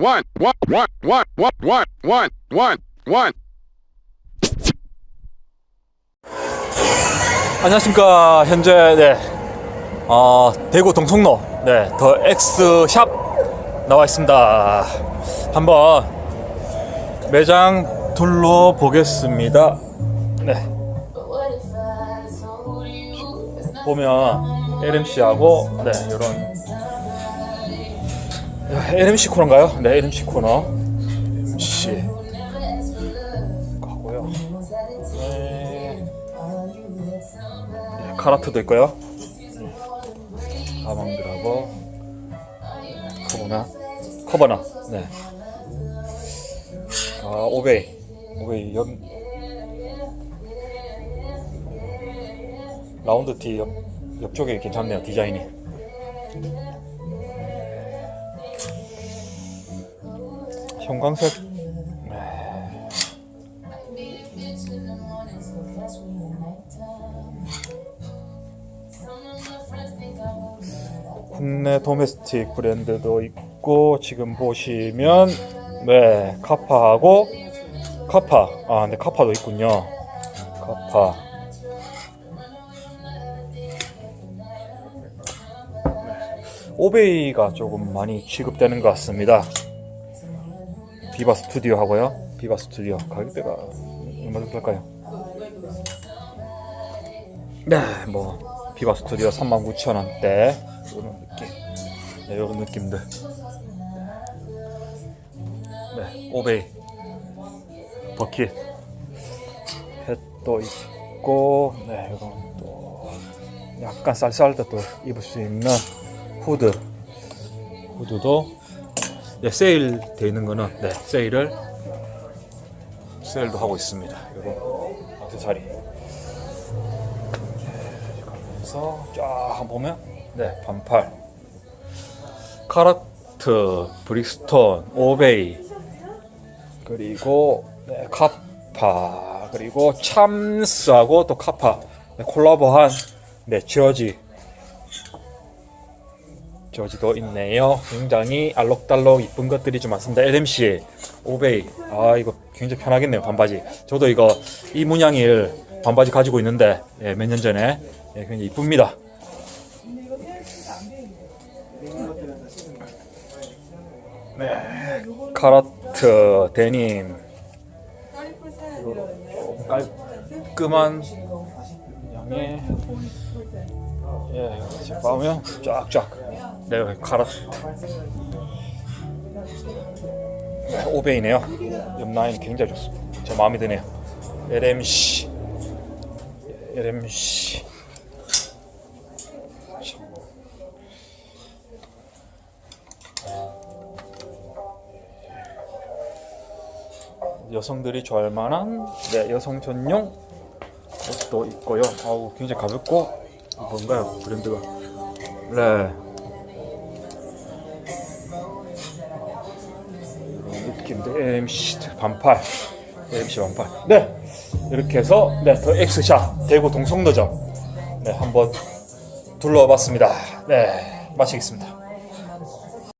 one, one, one, one, one, one, one, one, one. 안녕하십니까 현재 네 아, 대구 동성로 네, 더 X 샵 나와 있습니다. 한번 매장 둘러 보겠습니다. 네. 보면 LMC하고 네, 이런 LMC 코너인가요? 네, LMC 코너. LMC 가고요. 네. 네, 카라트도 있고요. 가방들하고 커버나 커버나 네. 아 오베이 오베이 옆 라운드 티 옆, 옆쪽에 괜찮네요 디자인이. 형광색? 국내 도메스틱 브랜드도 있고 지금 보시면 네 카파하고 카파. 아 근데 카파도 있군요. 카파. 오베이가 조금 많이 취급되는 것 같습니다 비바 스튜디오 하고요. 비바 스튜디오 가격대가 얼마 정도 할까요? 네 뭐 비바 스튜디오 39,000원대. 이런 느낌. 네, 이런 느낌들. 네 오베이. 버킷. 햇도 있고 네 이런 또 약간 쌀쌀할 때또 입을 수 있는 후드. 후드도 네, 세일 돼 있는 거는 네. 세일을 세일도 하고 있습니다. 이거 액세서리. 그래서 쫙 보면? 네 반팔. 카라트 브릭스톤 오베이. 그리고 네, 카파. 그리고 참스하고 또 카파. 네, 콜라보한 네 저지 저지도 있네요. 굉장히 알록달록 이쁜 것들이 좀 많습니다. LMC, 오베이. 아, 이거 굉장히 편하겠네요, 반바지. 저도 이거 이 문양일 반바지 가지고 있는데, 예, 몇 년 전에. 예, 굉장히 이쁩니다. 네, 카라트, 데님. 좀 깔끔한 양의 예, 지금 보면 쫙쫙 네, 여기 카라트 네, 오베이네요 옆 라인 굉장히 좋습니다 제 마음에 드네요 LMC LMC 여성들이 좋아할 만한 네, 여성 전용 옷도 있고요. 아우 굉장히 가볍고 뭔가요 브랜드가? 네. 느낌들 MC 반팔, MC 반팔. 네 이렇게 해서 네더 X샷 대구 동성로점 네 한번 둘러봤습니다. 네 마치겠습니다.